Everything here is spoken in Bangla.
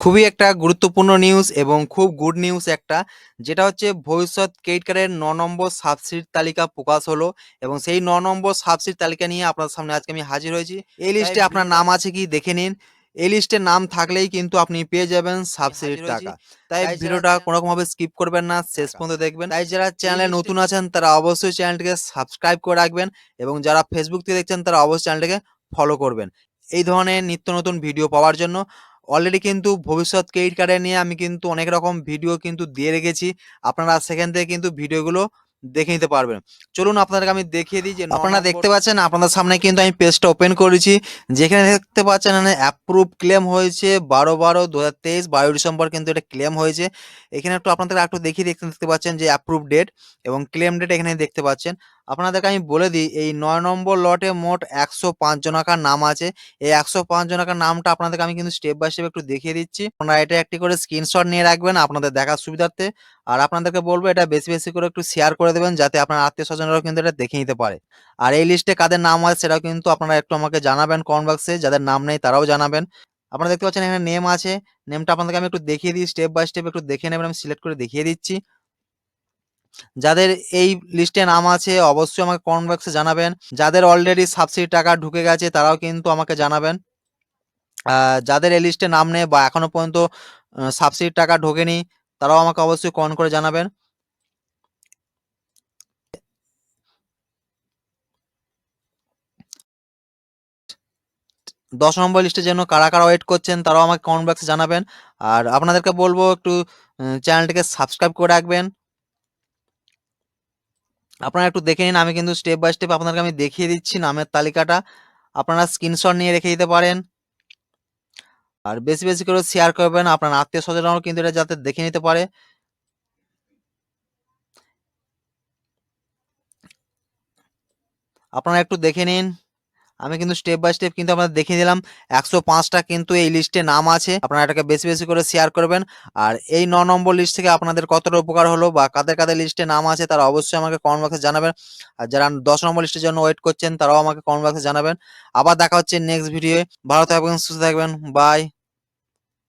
খুবই একটা গুরুত্বপূর্ণ নিউজ এবং খুব গুড নিউজ একটা যেটা হচ্ছে ভবিষ্যৎ ক্রেডিট কার্ডের ন নম্বর সাবসিডির তালিকা প্রকাশ হলো এবং সেই ন নম্বর সাবসিডির তালিকা নিয়ে আপনার সামনে আজকে আমি হাজির হয়েছি। এই লিস্টে আপনার নাম আছে কি দেখে নিন। এই লিস্টে নাম থাকলেই কিন্তু আপনি পেয়ে যাবেন সাবসিডির টাকা। তাই ভিডিওটা চ্যানেল- কোনো রকম ভাবে স্কিপ করবেন না শেষ পর্যন্ত দেখবেন। তাই যারা চ্যানেলে নতুন আছেন তারা অবশ্যই চ্যানেলটিকে সাবস্ক্রাইব করে রাখবেন এবং যারা ফেসবুক থেকে দেখছেন তারা অবশ্যই চ্যানেলটিকে ফলো করবেন। এই ধরনের নিত্য নতুন ভিডিও পাওয়ার জন্য অলরেডি কিন্তু ভবিষ্যৎ ক্রেডিট কার্ডে নিয়ে আমি কিন্তু অনেক রকম ভিডিও কিন্তু দিয়ে রেখেছি। আপনারা সেখান থেকে কিন্তু ভিডিওগুলো দেখে নিতে পারবেন। চলুন আপনাদেরকে আমি দেখিয়ে দিই যে আপনারা দেখতে পাচ্ছেন আপনাদের সামনে কিন্তু আমি পেজটা ওপেন করেছি। যেখানে দেখতে পাচ্ছেন এখানে অ্যাপ্রুভ ক্লেম হয়েছে বারো বারো দু হাজার তেইশ বারো ডিসেম্বর কিন্তু এটা ক্লেম হয়েছে। এখানে একটু আপনাদের একটু দেখিয়ে দেখতে দেখতে পাচ্ছেন যে অ্যাপ্রুভ ডেট এবং ক্লেম ডেট এখানে দেখতে পাচ্ছেন। আপনাদেরকে আমি বলে দিই, এই নয় নম্বর লটে মোট একশো পাঁচ জনাকার নাম আছে। এই একশো পাঁচ জনাকার নামটা আপনাদেরকে আমি কিন্তু স্টেপ বাই স্টেপ একটু দেখিয়ে দিচ্ছি। আপনারা এটা একটি করে স্ক্রিনশট নিয়ে রাখবেন আপনাদের দেখার সুবিধার্থে। আর আপনাদেরকে বলব, এটা বেশি বেশি করে একটু শেয়ার করে দেবেন যাতে আপনার আত্মীয় স্বজনরাও কিন্তু এটা দেখে নিতে পারে। আর এই লিস্টে কাদের নাম আছে সেটাও কিন্তু আপনারা একটু আমাকে জানাবেন কমেন্ট বক্সে যাদের নাম নেই তারাও জানাবেন। আপনারা দেখতে পাচ্ছেন এখানে নেম আছে। নেমটা আপনাদেরকে আমি একটু দেখিয়ে দিই স্টেপ বাই স্টেপ একটু দেখে নেবেন, আমি সিলেক্ট করে দেখিয়ে দিচ্ছি। যাদের এই লিস্টে নাম আছে, অবশ্যই আমাকে কমেন্ট বক্সে জানাবেন। যাদের অলরেডি সাবসিডি টাকা ঢুকে গেছে, তারাও কিন্তু আমাকে জানাবেন। যাদের এই লিস্টে নাম নেই বা এখনও পর্যন্ত সাবসিডির টাকা ঢোকেনি, তারাও আমাকে অবশ্যই কমেন্ট করে জানাবেন। দশ নম্বর লিস্টের জন্য কারা কারা ওয়েট করছেন, তারাও আমাকে কমেন্ট বক্সে জানাবেন। আর আপনাদেরকে বলব একটু চ্যানেলটিকে সাবস্ক্রাইব করে রাখবেন। আপনারা একটু দেখে নিন, আমি কিন্তু স্টেপ বাই স্টেপ আপনাদেরকে আমি দেখিয়ে দিচ্ছি, নামের তালিকাটা। আপনারা স্ক্রিনশট নিয়ে রেখে দিতে পারেন। আর বেশি বেশি করে শেয়ার করবেন, আপনার আত্মীয় স্বজনরাও কিন্তু এটা যাতে দেখে নিতে পারে। আপনারা একটু দেখে নিন। আমি কিন্তু স্টেপ বাই স্টেপ কিন্তু আপনাদের দেখিয়ে দিলাম। একশো পাঁচটা কিন্তু এই লিস্টে নাম আছে। আপনারা এটাকে বেশি বেশি করে শেয়ার করবেন। আর এই ন নম্বর লিস্ট থেকে আপনাদের কতটা উপকার হলো বা কাদের কাদের লিস্টে নাম আছে তারা অবশ্যই আমাকে কমেন্ট বক্সে জানাবেন। আর যারা দশ নম্বর লিস্টের জন্য ওয়েট করছেন তারাও আমাকে কমেন্ট বক্সে জানাবেন। আবার দেখা হচ্ছে নেক্সট ভিডিও ভালো থাকবেন, সুস্থ থাকবেন। বাই